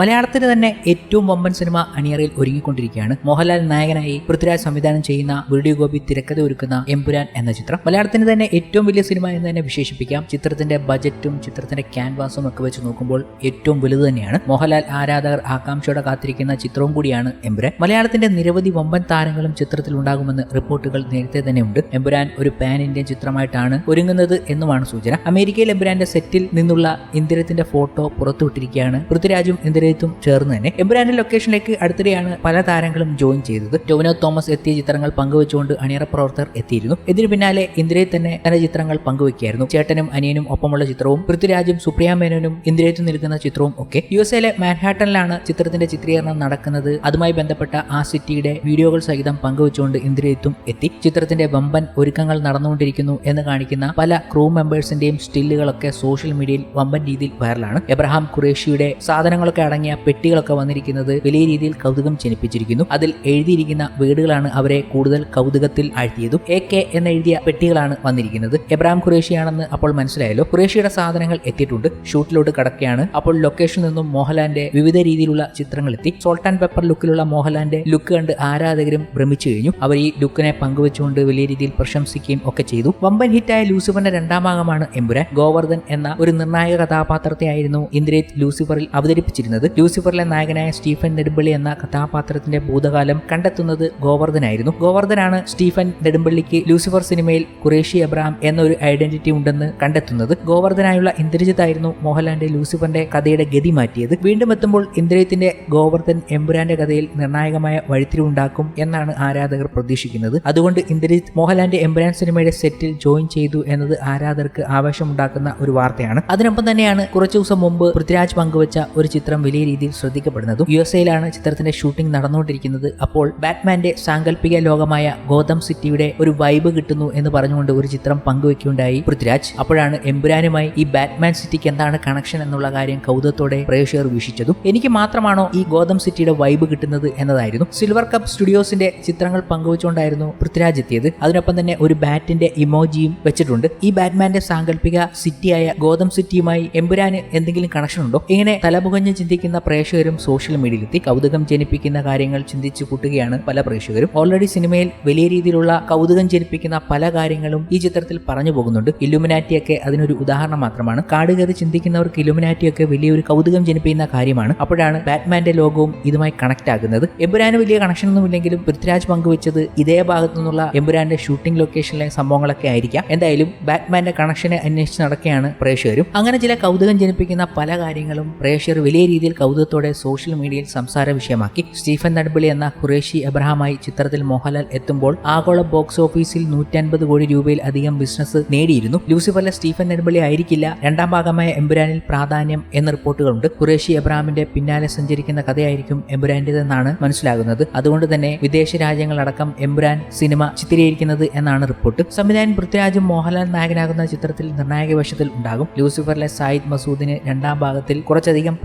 മലയാളത്തിന് തന്നെ ഏറ്റവും വമ്പൻ സിനിമ അണിയറയിൽ ഒരുങ്ങിക്കൊണ്ടിരിക്കുകയാണ്. മോഹൻലാൽ നായകനായി പൃഥ്വിരാജ് സംവിധാനം ചെയ്യുന്ന വീഡിയോ ഗോപി തിരക്കഥ ഒരുക്കുന്ന എമ്പുരാൻ എന്ന ചിത്രം. മലയാളത്തിന് തന്നെ ഏറ്റവും വലിയ സിനിമ എന്ന് തന്നെ വിശേഷിപ്പിക്കാം. ചിത്രത്തിന്റെ ബജറ്റും ചിത്രത്തിന്റെ ക്യാൻവാസും ഒക്കെ വെച്ച് നോക്കുമ്പോൾ ഏറ്റവും വലുത് തന്നെയാണ്. മോഹൻലാൽ ആരാധകർ ആകാംക്ഷയോടെ കാത്തിരിക്കുന്ന ചിത്രവും കൂടിയാണ് എമ്പുരാൻ. മലയാളത്തിന്റെ നിരവധി വമ്പൻ താരങ്ങളും ചിത്രത്തിൽ ഉണ്ടാകുമെന്ന് റിപ്പോർട്ടുകൾ നേരത്തെ തന്നെ ഉണ്ട്. എമ്പുരാൻ ഒരു പാൻ ഇന്ത്യൻ ചിത്രമായിട്ടാണ് ഒരുങ്ങുന്നത് എന്നുമാണ് സൂചന. അമേരിക്കയിൽ എമ്പുരാന്റെ സെറ്റിൽ നിന്നുള്ള ഇന്ദിരത്തിന്റെ ഫോട്ടോ പുറത്തുവിട്ടിരിക്കുകയാണ്. പൃഥ്വിരാജും ഇന്ദിരത്തും ചേർന്ന് തന്നെ എംബ്രാൻഡ് ലൊക്കേഷനിലേക്ക് അടുത്തിടെയാണ് പല താരങ്ങളും ജോയിൻ ചെയ്തത്. ടോവിനോ തോമസ് എത്തിയ ചിത്രങ്ങൾ പങ്കുവെച്ചുകൊണ്ട് അണിയറ പ്രവർത്തകർ എത്തിയിരുന്നു. ഇതിനു പിന്നാലെ ഇന്ദിരയെ തന്നെ തന്റെ ചിത്രങ്ങൾ പങ്കുവെക്കുകയായിരുന്നു. ചേട്ടനും അനിയനും ഒപ്പമുള്ള ചിത്രവും പൃഥ്വിരാജും സുപ്രിയ മേനോനും ഇന്ദിരത്തും നിൽക്കുന്ന ചിത്രവും ഒക്കെ യു എസ് എയിലെ മാൻഹാട്ടനിലാണ് ചിത്രത്തിന്റെ ചിത്രീകരണം നടക്കുന്നത്. അതുമായി ബന്ധപ്പെട്ട ആ സിറ്റിയുടെ വീഡിയോകൾ സഹിതം പങ്കുവെച്ചുകൊണ്ട് ഇന്ദിരത്തും എത്തി. ചിത്രത്തിന്റെ വമ്പൻ ഒരുക്കങ്ങൾ നടന്നുകൊണ്ടിരിക്കുന്നു എന്ന് കാണിക്കുന്ന പല ക്രൂ മെമ്പേഴ്സിന്റെയും സ്റ്റില്ലുകളൊക്കെ സോഷ്യൽ മീഡിയയിൽ വമ്പൻ രീതിയിൽ വൈറലാണ് എബ്രഹാം ഖുറേഷിയുടെ സാധനങ്ങളൊക്കെ അടങ്ങിയ പെട്ടികളൊക്കെ വന്നിരിക്കുന്നത് വലിയ രീതിയിൽ കൗതുകം ജനിപ്പിച്ചിരിക്കുന്നു. അതിൽ എഴുതിയിരിക്കുന്ന വീടുകളാണ് അവരെ കൂടുതൽ കൗതുകത്തിൽ ആഴ്ത്തിയതും. എ കെ എന്നെഴുതിയ പെട്ടികളാണ് വന്നിരിക്കുന്നത്. എബ്രാം ഖുറേഷിയാണെന്ന് അപ്പോൾ മനസ്സിലായല്ലോ. ഖുറേഷിയുടെ സാധനങ്ങൾ എത്തിയിട്ടുണ്ട്. ഷൂട്ടിലോട്ട് കടക്കുകയാണ്. അപ്പോൾ ലൊക്കേഷനിൽ നിന്നും മോഹൻലാലിന്റെ വിവിധ രീതിയിലുള്ള ചിത്രങ്ങൾ എത്തി സോൾട്ട് ആൻഡ് പെപ്പർ ലുക്കിലുള്ള മോഹൻലാലിന്റെ ലുക്ക് കണ്ട് ആരാധകരും ഭ്രമിച്ചു കഴിഞ്ഞു. അവർ ഈ ലുക്കിനെ പങ്കുവെച്ചുകൊണ്ട് വലിയ രീതിയിൽ പ്രശംസിക്കുകയും ഒക്കെ ചെയ്തു. വമ്പൻ ഹിറ്റായ ലൂസിഫറിന്റെ രണ്ടാം ഭാഗമാണ് എമ്പുരാൻ. ഗോവർദ്ധൻ എന്ന ഒരു നിർണായക കഥാപാത്രത്തെയായിരുന്നു ഇന്ദ്രേത് ലൂസിഫറിൽ അവതരിപ്പിച്ചിരുന്നത്. ലൂസിഫറിലെ നായകനായ സ്റ്റീഫൻ നെടുമ്പള്ളി എന്ന കഥാപാത്രത്തിന്റെ ഭൂതകാലം കണ്ടെത്തുന്നത് ഗോവർദ്ധനായിരുന്നു. ഗോവർദ്ധനാണ് സ്റ്റീഫൻ നെടുമ്പള്ളിക്ക് ലൂസിഫർ സിനിമയിൽ കുറേഷി എബ്രഹാം എന്നൊരു ഐഡന്റിറ്റി ഉണ്ടെന്ന് കണ്ടെത്തുന്നത്. ഗോവർദ്ധനായുള്ള ഇന്ദ്രജിത്ത് ആയിരുന്നു മോഹൻലാലിന്റെ ലൂസിഫറിന്റെ കഥയുടെ ഗതി മാറ്റിയത്. വീണ്ടും എത്തുമ്പോൾ ഇന്ദ്രജിത്തിന്റെ ഗോവർദ്ധൻ എമ്പുരാന്റെ കഥയിൽ നിർണായകമായ വഴിത്തിരിവുണ്ടാക്കും എന്നാണ് ആരാധകർ പ്രതീക്ഷിക്കുന്നത്. അതുകൊണ്ട് ഇന്ദ്രജിത്ത് മോഹൻലാലിന്റെ എമ്പുരാൻ സിനിമയുടെ സെറ്റിൽ ജോയിൻ ചെയ്തു എന്നത് ആരാധകർക്ക് ആവേശമുണ്ടാക്കുന്ന ഒരു വാർത്തയാണ്. അതിനൊപ്പം തന്നെയാണ് കുറച്ചു ദിവസം മുമ്പ് പൃഥ്വിരാജ് പങ്കുവച്ച ഒരു ചിത്രം രീതിയിൽ ശ്രദ്ധിക്കപ്പെടുന്നതും യു എസ് എയിലാണ് ചിത്രത്തിന്റെ ഷൂട്ടിംഗ് നടന്നുകൊണ്ടിരിക്കുന്നത്. അപ്പോൾ ബാറ്റ്മാന്റെ സാങ്കല്പിക ലോകമായ ഗോതം സിറ്റിയുടെ ഒരു വൈബ് കിട്ടുന്നു എന്ന് പറഞ്ഞുകൊണ്ട് ഒരു ചിത്രം പങ്കുവെക്കുകയുണ്ടായി. പൃഥ്വിരാജ് അപ്പോഴാണ് എമ്പുരാനുമായി ഈ ബാറ്റ്മാൻ സിറ്റിക്ക് എന്താണ് കണക്ഷൻ എന്നുള്ള കാര്യം കൗതുകത്തോടെ പ്രേക്ഷകർ വീക്ഷിച്ചതും എനിക്ക് മാത്രമാണോ ഈ ഗോതം സിറ്റിയുടെ വൈബ് കിട്ടുന്നത് എന്നതായിരുന്നു. സിൽവർ കപ്പ് സ്റ്റുഡിയോസിന്റെ ചിത്രങ്ങൾ പങ്കുവച്ചുകൊണ്ടായിരുന്നു പൃഥ്വിരാജ് എത്തിയത്. അതിനൊപ്പം തന്നെ ഒരു ബാറ്റിന്റെ ഇമോജിയും വെച്ചിട്ടുണ്ട്. ഈ ബാറ്റ്മാന്റെ സാങ്കല്പിക സിറ്റിയായ ഗോതം സിറ്റിയുമായി എമ്പുരാന് എന്തെങ്കിലും കണക്ഷൻ ഉണ്ടോ? ഇങ്ങനെ തലമുകഞ്ഞ് ചിന്തിക്കുന്ന? പ്രേക്ഷകരും സോഷ്യൽ മീഡിയയിലെത്തി കൗതുകം ജനിപ്പിക്കുന്ന കാര്യങ്ങൾ ചിന്തിച്ചു കൂട്ടുകയാണ് പല പ്രേക്ഷകരും. ഓൾറെഡി സിനിമയിൽ വലിയ രീതിയിലുള്ള കൗതുകം ജനിപ്പിക്കുന്ന പല കാര്യങ്ങളും ഈ ചിത്രത്തിൽ പറഞ്ഞു പോകുന്നുണ്ട്. ഇലുമിനാറ്റിയൊക്കെ അതിനൊരു ഉദാഹരണം മാത്രമാണ്. കാട് കയറി ചിന്തിക്കുന്നവർക്ക് ഇലുമിനാറ്റിയൊക്കെ വലിയൊരു കൗതുകം ജനിപ്പിക്കുന്ന കാര്യമാണ്. അപ്പോഴാണ് ബാറ്റ്മാന്റെ ലോകവും ഇതുമായി കണക്ട് ആകുന്നത്. എമ്പുരാന് വലിയ കണക്ഷൻ ഒന്നുമില്ലെങ്കിലും പൃഥ്വിരാജ് പങ്കുവെച്ചത് ഇതേ ഭാഗത്തു നിന്നുള്ള എമ്പുരാന്റെ ഷൂട്ടിംഗ് ലൊക്കേഷനിലെ സംഭവങ്ങളൊക്കെ ആയിരിക്കാം. എന്തായാലും ബാറ്റ്മാന്റെ കണക്ഷനെ അന്വേഷിച്ച് നടക്കുകയാണ് പ്രേക്ഷകരും. അങ്ങനെ ചില കൗതുകം ജനിപ്പിക്കുന്ന പല കാര്യങ്ങളും പ്രേക്ഷകർ വലിയ രീതിയിൽ കൗതുകത്തോടെ സോഷ്യൽ മീഡിയയിൽ സംസാര വിഷയമാക്കി. സ്റ്റീഫൻ നടുബിളി എന്ന ഖുറേഷി എബ്രഹാമായി ചിത്രത്തിൽ മോഹൻലാൽ എത്തുമ്പോൾ ആഗോള ബോക്സ് ഓഫീസിൽ നൂറ്റൻപത് കോടി രൂപയിൽ അധികം ബിസിനസ് നേടിയിരുന്നു. ലൂസിഫറിലെ സ്റ്റീഫൻ നെടുമ്പള്ളി ആയിരിക്കില്ല രണ്ടാം ഭാഗമായ എമ്പുരാനിൽ പ്രാധാന്യം എന്ന റിപ്പോർട്ടുകളുണ്ട്. ഖുറേഷി എബ്രഹാമിന്റെ പിന്നാലെ സഞ്ചരിക്കുന്ന കഥയായിരിക്കും എംബുരാന്റേതെന്നാണ് മനസ്സിലാകുന്നത്. അതുകൊണ്ട് തന്നെ വിദേശ രാജ്യങ്ങളടക്കം എമ്പുരാൻ സിനിമ ചിത്രീകരിക്കുന്നത് എന്നാണ് റിപ്പോർട്ട്. സംവിധായകൻ പൃഥ്വിരാജും മോഹൻലാൽ നായകനാകുന്ന ചിത്രത്തിൽ നിർണായക വേഷത്തിൽ ഉണ്ടാകും. ലൂസിഫറിലെ സായിദ് മസൂദിന് രണ്ടാം ഭാഗത്തിൽ കുറച്ചധികം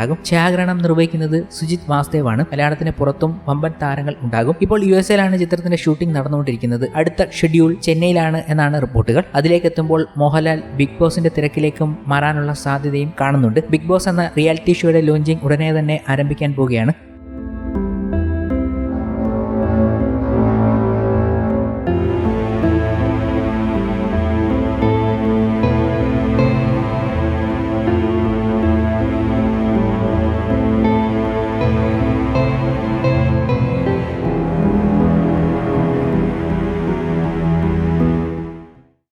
പ്രാധാന്യമുണ്ടാകും ഛായാഗ്രഹണം നിർവഹിക്കുന്നത് സുജിത് വാസ്തേവ് ആണ് മലയാളത്തിന് പുറത്തും വമ്പൻ താരങ്ങൾ ഉണ്ടാകും. ഇപ്പോൾ യു എസ് എയിലാണ് ചിത്രത്തിന്റെ ഷൂട്ടിംഗ് നടന്നുകൊണ്ടിരിക്കുന്നത്. അടുത്ത ഷെഡ്യൂൾ ചെന്നൈയിലാണ് എന്നാണ് റിപ്പോർട്ടുകൾ. അതിലേക്ക് എത്തുമ്പോൾ മോഹൻലാൽ ബിഗ് ബോസിന്റെ തിരക്കിലേക്കും മാറാനുള്ള സാധ്യതയും കാണുന്നുണ്ട്. ബിഗ് ബോസ് എന്ന റിയാലിറ്റി ഷോയുടെ ലോഞ്ചിങ് ഉടനെ തന്നെ ആരംഭിക്കാൻ പോവുകയാണ്.